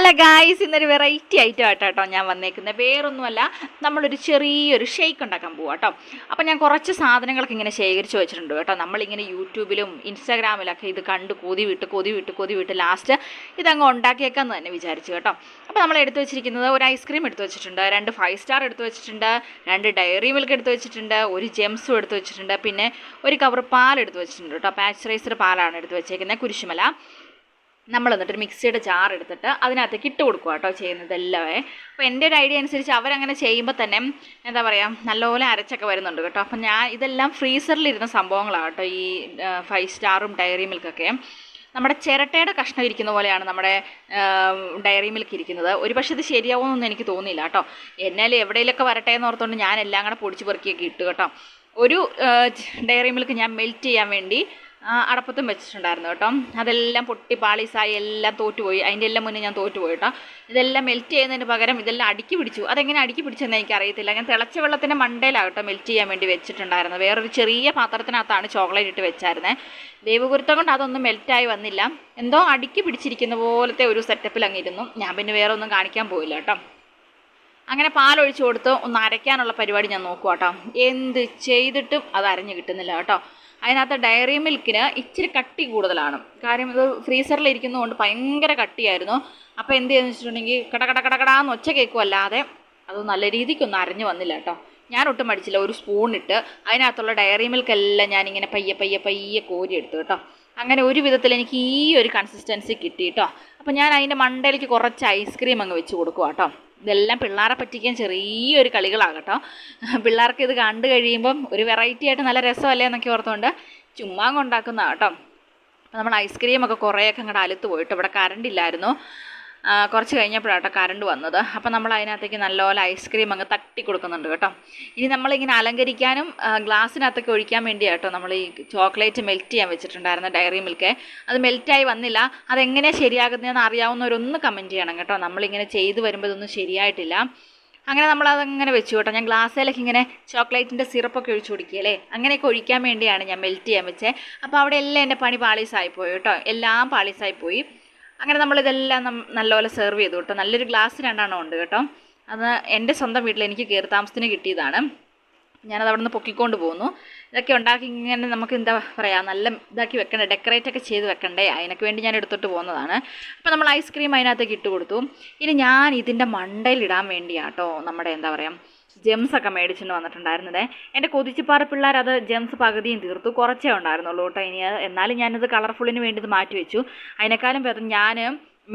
Hello guys ഇന്നൊരു variety item ആട്ടോ കേട്ടോ ഞാൻ വന്നേക്കുന്നത് വേറൊന്നുമല്ല നമ്മളൊരു ചെറിയൊരു ഷേക്ക് ഉണ്ടാക്കാൻ പോവാം കേട്ടോ. അപ്പോൾ ഞാൻ കുറച്ച് സാധനങ്ങളൊക്കെ ഇങ്ങനെ ശേഖരിച്ച് വെച്ചിട്ടുണ്ട് കേട്ടോ. നമ്മളിങ്ങനെ യൂട്യൂബിലും ഇൻസ്റ്റാഗ്രാമിലൊക്കെ ഇത് കണ്ട് കൊതി വിട്ട് കൊതി വിട്ട് കൊതി വിട്ട് ലാസ്റ്റ് ഇതങ്ങ് ഉണ്ടാക്കിയേക്കാന്ന് തന്നെ വിചാരിച്ചു കേട്ടോ. അപ്പോൾ നമ്മൾ എടുത്തു വെച്ചിരിക്കുന്നത് ഒരു ഐസ്ക്രീം എടുത്തു വെച്ചിട്ടുണ്ട് രണ്ട് ഫൈവ് സ്റ്റാർ എടുത്തു വെച്ചിട്ടുണ്ട് രണ്ട് ഡയറി മിൽക്ക് എടുത്തു വെച്ചിട്ടുണ്ട് ഒരു ജെംസും എടുത്തു വെച്ചിട്ടുണ്ട് പിന്നെ ഒരു കവർ പാൽ എടുത്തു വെച്ചിട്ടുണ്ട് കേട്ടോ. പാച്ചറൈസ്ഡ് പാലാണ് എടുത്തു വെച്ചേക്കുന്നത് കുരിശുമല. നമ്മൾ എന്നിട്ട് ഒരു മിക്സിയുടെ ജാർ എടുത്തിട്ട് അതിനകത്തേക്ക് ഇട്ട് കൊടുക്കുക കേട്ടോ ചെയ്യുന്നത് എല്ലാവേ അപ്പോൾ എന്റെ ഒരു ഐഡിയ അനുസരിച്ച് അവരങ്ങനെ ചെയ്യുമ്പോൾ തന്നെ എന്താ പറയുക നല്ലപോലെ അരച്ചൊക്കെ വരുന്നുണ്ട് കേട്ടോ. അപ്പം ഞാൻ ഇതെല്ലാം ഫ്രീസറിലിരുന്ന സംഭവങ്ങളാണ് കേട്ടോ ഈ ഫൈവ് സ്റ്റാറും ഡയറി മിൽക്കൊക്കെ നമ്മുടെ ചിരട്ടയുടെ കഷ്ണം ഇരിക്കുന്ന പോലെയാണ് നമ്മുടെ ഡയറി മിൽക്ക് ഇരിക്കുന്നത്. ഒരു പക്ഷേ ഇത് ശരിയാവുമെന്നൊന്നും എനിക്ക് തോന്നിയില്ല കേട്ടോ എന്നാലും എവിടെയെങ്കിലൊക്കെ വരട്ടെ എന്ന് ഓർത്തുകൊണ്ട് ഞാൻ എല്ലാം കൂടെ പൊടിച്ച് പെറുക്കിയൊക്കെ ഇട്ടു കേട്ടോ. ഒരു ഡയറി മിൽക്ക് ഞാൻ മെൽറ്റ് ചെയ്യാൻ വേണ്ടി അടപ്പത്തും വെച്ചിട്ടുണ്ടായിരുന്നു കേട്ടോ. അതെല്ലാം പൊട്ടി പാളീസായി എല്ലാം തോറ്റുപോയി. അതിന്റെ എല്ലാം മുന്നേ ഞാൻ തോറ്റുപോയി കേട്ടോ. ഇതെല്ലാം മെൽറ്റ് ചെയ്യുന്നതിന് പകരം ഇതെല്ലാം അടുക്കി പിടിച്ചു. അതെങ്ങനെ അടുക്കി പിടിച്ചെന്ന് എനിക്കറിയത്തില്ല. ഞാൻ തിളച്ച വെള്ളത്തിന്റെ മണ്ടയിലാണ് കേട്ടോ മെൽറ്റ് ചെയ്യാൻ വേണ്ടി വെച്ചിട്ടുണ്ടായിരുന്നത്. വേറൊരു ചെറിയ പാത്രത്തിനകത്താണ് ചോക്ലേറ്റ് ഇട്ട് വെച്ചായിരുന്നത് ദേവഗുരുത്തം കൊണ്ട് അതൊന്നും മെൽറ്റായി വന്നില്ല. എന്തോ അടുക്കി പിടിച്ചിരിക്കുന്ന പോലത്തെ ഒരു സെറ്റപ്പിൽ അങ്ങിരുന്നു ഞാൻ പിന്നെ വേറെ ഒന്നും കാണിക്കാൻ പോയില്ല കേട്ടോ. അങ്ങനെ പാലൊഴിച്ച് കൊടുത്ത് ഒന്ന് അരയ്ക്കാനുള്ള പരിപാടി ഞാൻ നോക്കുക കേട്ടോ. എന്ത് ചെയ്തിട്ടും അത് അരഞ്ഞു കിട്ടുന്നില്ല കേട്ടോ. അതിനകത്ത് ഡയറി മിൽക്കിന് ഇച്ചിരി കട്ടി കൂടുതലാണ്. കാര്യം ഇത് ഫ്രീസറിൽ ഇരിക്കുന്നതുകൊണ്ട് ഭയങ്കര കട്ടിയായിരുന്നു. അപ്പോൾ എന്ത് ചെയ്യുന്നു വെച്ചിട്ടുണ്ടെങ്കിൽ കട കട കട ഒച്ച കേൾക്കുമല്ലാതെ അത് നല്ല രീതിക്കൊന്നും അരഞ്ഞു വന്നില്ല കേട്ടോ. ഞാൻ ഒട്ടും മടിച്ചില്ല. ഒരു സ്പൂൺ ഇട്ട് അതിനകത്തുള്ള ഡയറി മിൽക്ക് എല്ലാം ഞാനിങ്ങനെ പയ്യെ പയ്യെ പയ്യെ കോരി എടുത്തു കേട്ടോ. അങ്ങനെ ഒരു വിധത്തിൽ എനിക്ക് ഈ ഒരു കൺസിസ്റ്റൻസി കിട്ടി കേട്ടോ. അപ്പോൾ ഞാൻ അതിന്റെ മണ്ടയിലേക്ക് കുറച്ച് ഐസ്ക്രീം അങ്ങ് വെച്ച് കൊടുക്കുക കേട്ടോ. ഇതെല്ലാം പിള്ളേരെ പറ്റിക്കാൻ ചെറിയൊരു കളികളാണ് കേട്ടോ. പിള്ളേർക്ക് ഇത് കണ്ടു കഴിയുമ്പം ഒരു വെറൈറ്റി ആയിട്ട് നല്ല രസമല്ലേ എന്നൊക്കെ ഓർത്തുകൊണ്ട് ചുമ്മാ കൊണ്ടാക്കുന്നതാണ് കേട്ടോ. നമ്മൾ ഐസ്ക്രീമൊക്കെ കുറേയൊക്കെ അങ്ങോട്ട് അലുത്ത് പോയിട്ട് ഇവിടെ കറണ്ട് ഇല്ലായിരുന്നു. കുറച്ച് കഴിഞ്ഞപ്പോഴാട്ടോ കറണ്ട് വന്നത്. അപ്പോൾ നമ്മൾ അതിനകത്തേക്ക് നല്ലപോലെ ഐസ്ക്രീം അങ്ങ് തട്ടി കൊടുക്കുന്നുണ്ട് കേട്ടോ. ഇനി നമ്മളിങ്ങനെ അലങ്കരിക്കാനും ഗ്ലാസ്സിനകത്തൊക്കെ ഒഴിക്കാൻ വേണ്ടിയാട്ടോ നമ്മൾ ഈ ചോക്ലേറ്റ് മെൽറ്റ് ചെയ്യാൻ വെച്ചിട്ടുണ്ടായിരുന്ന ഡയറി മിൽക്ക് അത് മെൽറ്റായി വന്നില്ല. അതെങ്ങനെയാണ് ശരിയാകുന്നതെന്ന് അറിയാവുന്നവരൊന്ന് കമന്റ് ചെയ്യണം കേട്ടോ. നമ്മളിങ്ങനെ ചെയ്ത് വരുമ്പോൾ ഇതൊന്നും ശരിയായിട്ടില്ല. അങ്ങനെ നമ്മളതങ്ങനെ വെച്ചു കേട്ടോ. ഞാൻ ഗ്ലാസ്സിലേക്ക് ഇങ്ങനെ ചോക്ലേറ്റിന്റെ സിറപ്പൊക്കെ ഒഴിച്ചു കുടിക്കുകയല്ലേ? അങ്ങനെയൊക്കെ ഒഴിക്കാൻ വേണ്ടിയാണ് ഞാൻ മെൽറ്റ് ചെയ്യാൻ വെച്ചത് അപ്പോൾ അവിടെ എല്ലാം എന്റെ പണി പാളീസായിപ്പോയി കേട്ടോ. എല്ലാം പാളീസായി പോയി അങ്ങനെ നമ്മളിതെല്ലാം നല്ലപോലെ സെർവ് ചെയ്തു കേട്ടോ. നല്ലൊരു ഗ്ലാസ് രണ്ടെണ്ണം ഉണ്ട് കേട്ടോ. അത് എന്റെ സ്വന്തം വീട്ടിൽ എനിക്ക് കയറി താമസത്തിന് കിട്ടിയതാണ്. ഞാനത് അവിടെ നിന്ന് പൊക്കിക്കൊണ്ട് പോകുന്നു ഇതൊക്കെ ഉണ്ടാക്കി ഇങ്ങനെ നമുക്ക് എന്താ പറയുക നല്ല ഇതാക്കി വെക്കണ്ടേ ഡെക്കറേറ്റ് ഒക്കെ ചെയ്ത് വെക്കണ്ടേ അതിനൊക്കെ വേണ്ടി ഞാൻ എടുത്തിട്ട് പോകുന്നതാണ് അപ്പോൾ നമ്മൾ ഐസ്ക്രീം അതിനകത്തേക്ക് ഇട്ട് കൊടുത്തു. ഇനി ഞാൻ ഇതിന്റെ മണ്ടയിൽ ഇടാൻ വേണ്ടിയാട്ടോ നമ്മുടെ എന്താ പറയുക ജെംസ് ഒക്കെ മേടിച്ചിട്ട് വന്നിട്ടുണ്ടായിരുന്നത്. എന്റെ കൊതിച്ചിപ്പാറ പിള്ളേർ അത് ജെംസ് പകുതിയും തീർത്തു. കുറച്ചേ ഉണ്ടായിരുന്നുള്ളൂ കേട്ടോ ഇനി എന്നാലും ഞാനത് കളർഫുള്ളിന് വേണ്ടി ഇത് മാറ്റി വെച്ചു. അതിനേക്കാളും പേർ ഞാൻ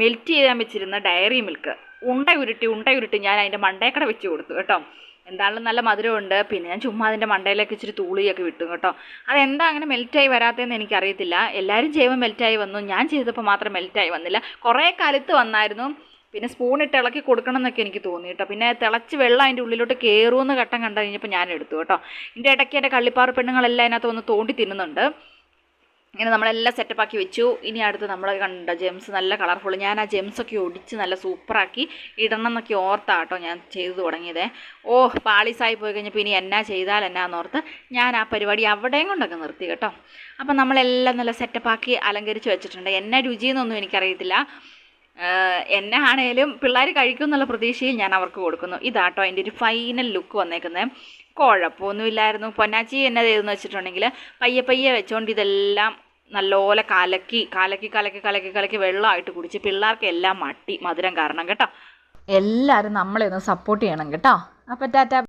മെൽറ്റ് ചെയ്യാൻ വെച്ചിരുന്ന ഡയറി മിൽക്ക് ഉണ്ട ഉരുട്ടി ഉണ്ട ഉരുട്ടി ഞാൻ അതിന്റെ മണ്ടേക്കട വെച്ച് കൊടുത്തു കേട്ടോ. എന്തായാലും നല്ല മധുരമുണ്ട്. പിന്നെ ഞാൻ ചുമ്മാ അതിന്റെ മണ്ടയിലേക്ക് ഇച്ചിരി തൂളിയൊക്കെ വിട്ടു കേട്ടോ. അതെന്താ അങ്ങനെ മെൽറ്റായി വരാത്തതെന്ന് എനിക്കറിയത്തില്ല. എല്ലാവരും ചെയ്യുമ്പോൾ മെൽറ്റായി വന്നു. ഞാൻ ചെയ്തപ്പോൾ മാത്രം മെൽറ്റായി വന്നില്ല. കുറേ കാലത്ത് വന്നായിരുന്നു. പിന്നെ സ്പൂൺ ഇട്ട് ഇളക്കി കൊടുക്കണം എന്നൊക്കെ എനിക്ക് തോന്നി കേട്ടോ. പിന്നെ തിളച്ച് വെള്ളം അതിന്റെ ഉള്ളിലോട്ട് കയറുമെന്ന് ഘട്ടം കണ്ടു കഴിഞ്ഞപ്പോൾ ഞാൻ എടുത്തു കേട്ടോ. ഇതിന്റെ ഇടയ്ക്ക് എന്റെ കള്ളിപ്പാറ പെണ്ണുങ്ങളെല്ലാം അതിനകത്ത് വന്ന് തോണ്ടി തിന്നുന്നുണ്ട്. ഇങ്ങനെ നമ്മളെല്ലാം സെറ്റപ്പാക്കി വെച്ചു. ഇനി അടുത്ത് നമ്മൾ കണ്ട ജെംസ് നല്ല കളർഫുൾ ഞാൻ ആ ജെംസൊക്കെ ഒടിച്ച് നല്ല സൂപ്പറാക്കി ഇടണം എന്നൊക്കെ ഓർത്താണ് കേട്ടോ ഞാൻ ചെയ്തു തുടങ്ങിയത്. ഓ പാളീസായി പോയി കഴിഞ്ഞപ്പോൾ ഇനി എന്നാ ചെയ്താൽ എന്നാന്നോർത്ത് ഞാൻ ആ പരിപാടി അവിടെയും കൊണ്ടൊക്കെ നിർത്തി കേട്ടോ. അപ്പം നമ്മളെല്ലാം നല്ല സെറ്റപ്പാക്കി അലങ്കരിച്ച് വെച്ചിട്ടുണ്ട്. എന്നാ രുചിയെന്നൊന്നും എനിക്കറിയത്തില്ല. എന്നെ ആണേലും പിള്ളേർ കഴിക്കും എന്നുള്ള പ്രതീക്ഷയിൽ ഞാൻ അവർക്ക് കൊടുക്കുന്നു. ഇതാട്ടോ എന്റെ ഒരു ഫൈനൽ ലുക്ക് വന്നേക്കുന്നത് കുഴപ്പമൊന്നുമില്ലായിരുന്നു. പൊന്നാച്ചി എന്നെ ചെയ്തെന്ന് വെച്ചിട്ടുണ്ടെങ്കിൽ പയ്യെ പയ്യെ വെച്ചുകൊണ്ട് ഇതെല്ലാം നല്ലപോലെ കലക്കി കലക്കി കലക്കി കലക്കി കലക്കി വെള്ളമായിട്ട് കുടിച്ച് പിള്ളേർക്ക് എല്ലാം മട്ടി മധുരം കാരണം കേട്ടോ. എല്ലാവരും നമ്മളെ ഒന്ന് സപ്പോർട്ട് ചെയ്യണം കേട്ടോ. അപ്പം ടാറ്റ